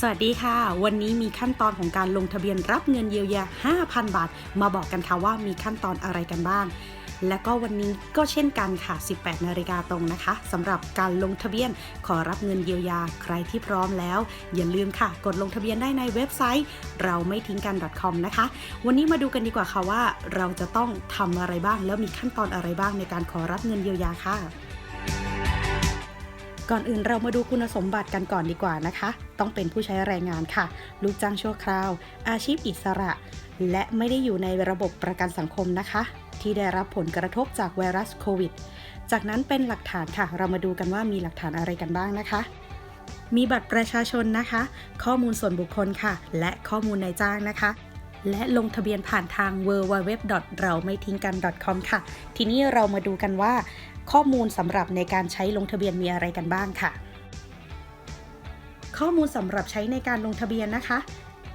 สวัสดีค่ะ วันนี้มีขั้นตอนของการลงทะเบียนรับเงินเยียวยา 5,000 บาท มาบอกกันค่ะว่ามีขั้นตอนอะไรกันบ้าง และก็วันนี้ก็เช่นกันค่ะ 18 นาฬิกาตรงนะคะสำหรับการลงทะเบียนขอรับเงินเยียวยาใครที่พร้อมแล้ว อย่าลืมค่ะ กดลงทะเบียนได้ในเว็บไซต์ เราไม่ทิ้งกัน .com นะคะ วันนี้มาดูกันดีกว่าค่ะว่า เราจะต้องทำอะไรบ้างแล้วมีขั้นตอนอะไรบ้างในการขอรับเงินเยียวยาค่ะ ก่อนอื่นเรามาดูคุณสมบัติกันก่อนดีกว่านะคะ ต้องเป็นผู้ใช้แรงงานค่ะ ลูกจ้างชั่วคราว อาชีพอิสระ และไม่ได้อยู่ในระบบประกันสังคมนะคะ ที่ได้รับผลกระทบจากไวรัสโควิด จากนั้นเป็นหลักฐานค่ะ เรามาดูกันว่ามีหลักฐานอะไรกันบ้างนะคะมีบัตรประชาชนนะคะ ข้อมูลส่วนบุคคลค่ะ และข้อมูลนายจ้างนะคะ และลงทะเบียนผ่านทาง w w w เราไม่ทิ้งกัน .com ค่ะ ทีนี้เรามาดูกันว่า ข้อมูลสำหรับในการใช้ลงทะเบียนมีอะไรกันบ้างค่ะ ข้อมูลสำหรับใช้ในการลงทะเบียนนะคะ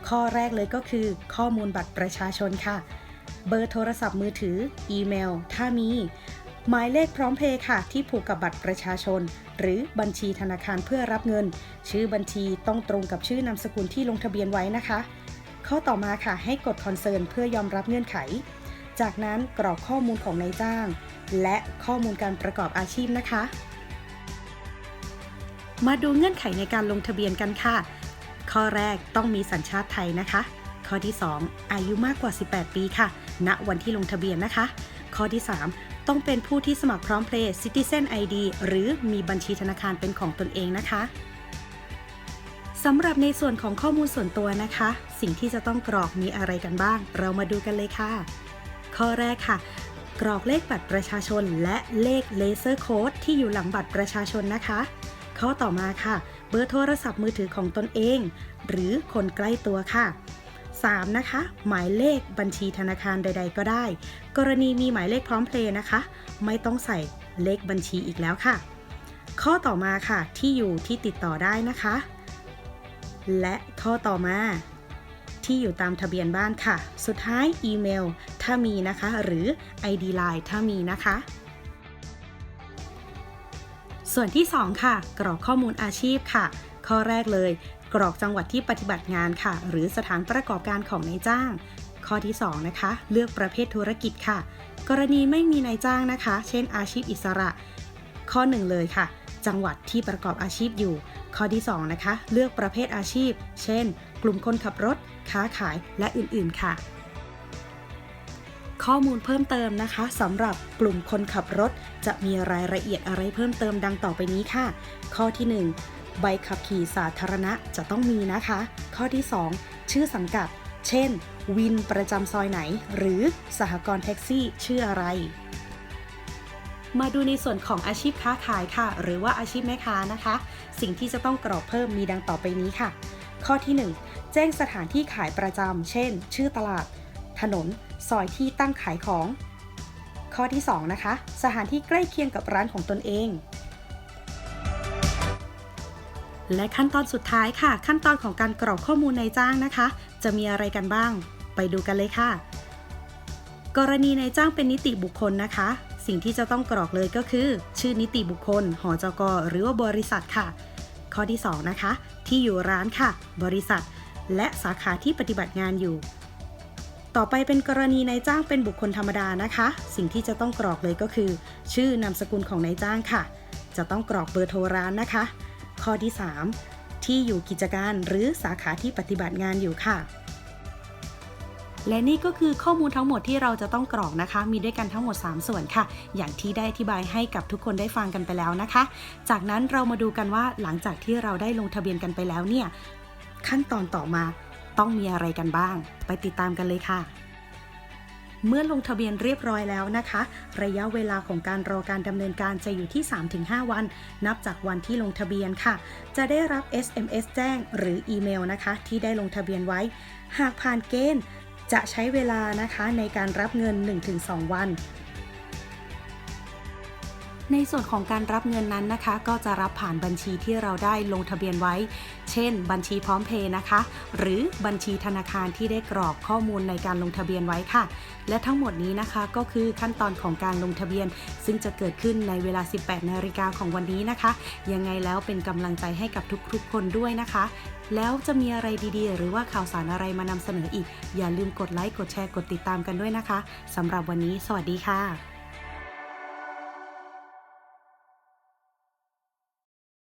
ข้อแรกเลยก็คือ ข้อมูลบัตรประชาชนค่ะ เบอร์โทรศัพท์มือถือ อีเมล ถ้ามีหมายเลขพร้อมเพย์ค่ะ ที่ผูกกับบัตรประชาชน หรือบัญชีธนาคารเพื่อรับเงิน ชื่อบัญชีต้องตรงกับชื่อนามสกุลที่ลงทะเบียนไว้นะคะ ข้อต่อมาค่ะให้กดคอนเซิร์นเพื่อยอมรับเงื่อนไข จากนั้นกรอกข้อมูลของนายจ้าง และข้อมูลการประกอบอาชีพนะคะ มาดูเงื่อนไขในการลงทะเบียนกันค่ะ ข้อแรกต้องมีสัญชาติไทยนะคะ ข้อที่ 2 อายุมากกว่า 18 ปีค่ะ ณวันที่ลงทะเบียนนะคะ ข้อที่ 3 ต้องเป็นผู้ที่สมัครพร้อมเพลย์ Citizen ID หรือมีบัญชีธนาคารเป็นของตนเองนะคะ สำหรับในส่วนของข้อมูลส่วนตัวนะคะ สิ่งที่จะต้องกรอกมีอะไรกันบ้าง เรามาดูกันเลยค่ะ ข้อแรกค่ะ กรอกเลขบัตรประชาชน และเลขเลเซอร์โค้ดที่อยู่หลังบัตรประชาชนนะคะ ข้อต่อมาค่ะ เบอร์โทรศัพท์มือถือของตนเอง หรือคนใกล้ตัวค่ะ 3. นะคะ หมายเลขบัญชีธนาคารใด ๆ ก็ได้ กรณีมีหมายเลขพร้อมเพลย์นะคะ ไม่ต้องใส่เลขบัญชีอีกแล้วค่ะ ข้อต่อมาค่ะที่อยู่ที่ติดต่อได้นะคะ และข้อต่อมาที่อยู่ตามทะเบียนบ้านค่ะ สุดท้ายอีเมล ถ้ามีนะคะ หรือ ID Line ถ้ามีนะคะ ส่วนที่ 2 ค่ะ กรอกข้อมูลอาชีพค่ะ ข้อแรกเลย กรอกจังหวัดที่ปฏิบัติงานค่ะ หรือสถานประกอบการของนายจ้าง ข้อที่ 2 นะคะ เลือกประเภทธุรกิจค่ะ กรณีไม่มีนายจ้างนะคะ เช่นอาชีพอิสระ ข้อ 1 เลยค่ะ จังหวัดที่ประกอบอาชีพอยู่ ข้อที่ 2 นะคะ เลือกประเภทอาชีพ เช่น กลุ่มคนขับรถ ค้าขายและอื่นๆ ค่ะ ข้อมูลเพิ่มเติมนะคะสำหรับกลุ่มคนขับรถ จะมีรายละเอียดอะไรเพิ่มเติมดังต่อไปนี้ค่ะ ข้อที่ 1 ใบขับขี่สาธารณะจะต้องมีนะคะ ข้อที่ 2 ชื่อสังกัด เช่น วินประจำซอยไหน หรือสหกรณ์แท็กซี่ชื่ออะไร มาดูในส่วนของอาชีพค้าขายค่ะ หรือว่าอาชีพแม่ค้านะคะ สิ่งที่จะต้องกรอกเพิ่มมีดังต่อไปนี้ค่ะ ข้อที่ 1 แจ้งสถานที่ขายประจำเช่น ชื่อตลาด ถนน ซอยที่ตั้งขายของ ข้อที่ 2 นะคะ สถานที่ใกล้เคียงกับร้านของตนเอง และขั้นตอนสุดท้ายค่ะ ขั้นตอนของการกรอกข้อมูลนายจ้างนะคะ จะมีอะไรกันบ้าง ไปดูกันเลยค่ะ กรณีนายจ้างเป็นนิติบุคคลนะคะ สิ่งที่จะต้องกรอกเลยก็คือ ชื่อนิติบุคคล หอจก หรือว่าบริษัทค่ะ ข้อที่ 2 นะคะ ที่อยู่ร้านค่ะ บริษัท และสาขาที่ปฏิบัติงานอยู่ ต่อไปเป็นกรณีนายจ้างเป็นบุคคลธรรมดานะคะ สิ่งที่จะต้องกรอกเลยก็คือ ชื่อนามสกุลของนายจ้างค่ะ จะต้องกรอกเบอร์โทรร้านนะคะ ข้อที่ 3 ที่อยู่กิจการหรือสาขาที่ปฏิบัติงานอยู่ค่ะ และนี่ก็คือข้อมูลทั้งหมดที่เราจะต้องกรอกนะคะ มีด้วยกันทั้งหมด 3 ส่วนค่ะ อย่างที่ได้อธิบายให้กับทุกคนได้ฟังกันไปแล้วนะคะ จากนั้นเรามาดูกันว่าหลังจากที่เราได้ลงทะเบียนกันไปแล้วเนี่ย ขั้นตอนต่อมาต้องมีอะไรกันบ้าง ไปติดตามกันเลยค่ะเมื่อลงทะเบียนเรียบร้อยแล้วนะคะ ระยะเวลาของการรอการดำเนินการจะอยู่ที่ 3-5 วัน นับจากวันที่ลงทะเบียนค่ะ จะได้รับ SMS แจ้งหรืออีเมลนะคะ ที่ได้ลงทะเบียนไว้ หากผ่านเกณฑ์ จะใช้เวลานะคะในการรับเงิน 1-2 วัน ในส่วนของการรับเงินนั้นนะคะ ก็จะรับผ่านบัญชีที่เราได้ลงทะเบียนไว้ เช่น บัญชีพร้อมเพย์นะคะ หรือบัญชีธนาคารที่ได้กรอกข้อมูลในการลงทะเบียนไว้ค่ะ และทั้งหมดนี้นะคะก็คือขั้นตอนของการลงทะเบียน ซึ่งจะเกิดขึ้นในเวลา 18 นาฬิกาของวันนี้นะคะ ยังไงแล้วเป็นกำลังใจให้กับทุกๆ คนด้วยนะคะ แล้วจะมีอะไรดีๆ หรือว่าข่าวสารอะไรมานำเสนออีก อย่าลืมกดไลค์ กดแชร์ กดติดตามกันด้วยนะคะสำหรับวันนี้ สวัสดีค่ะ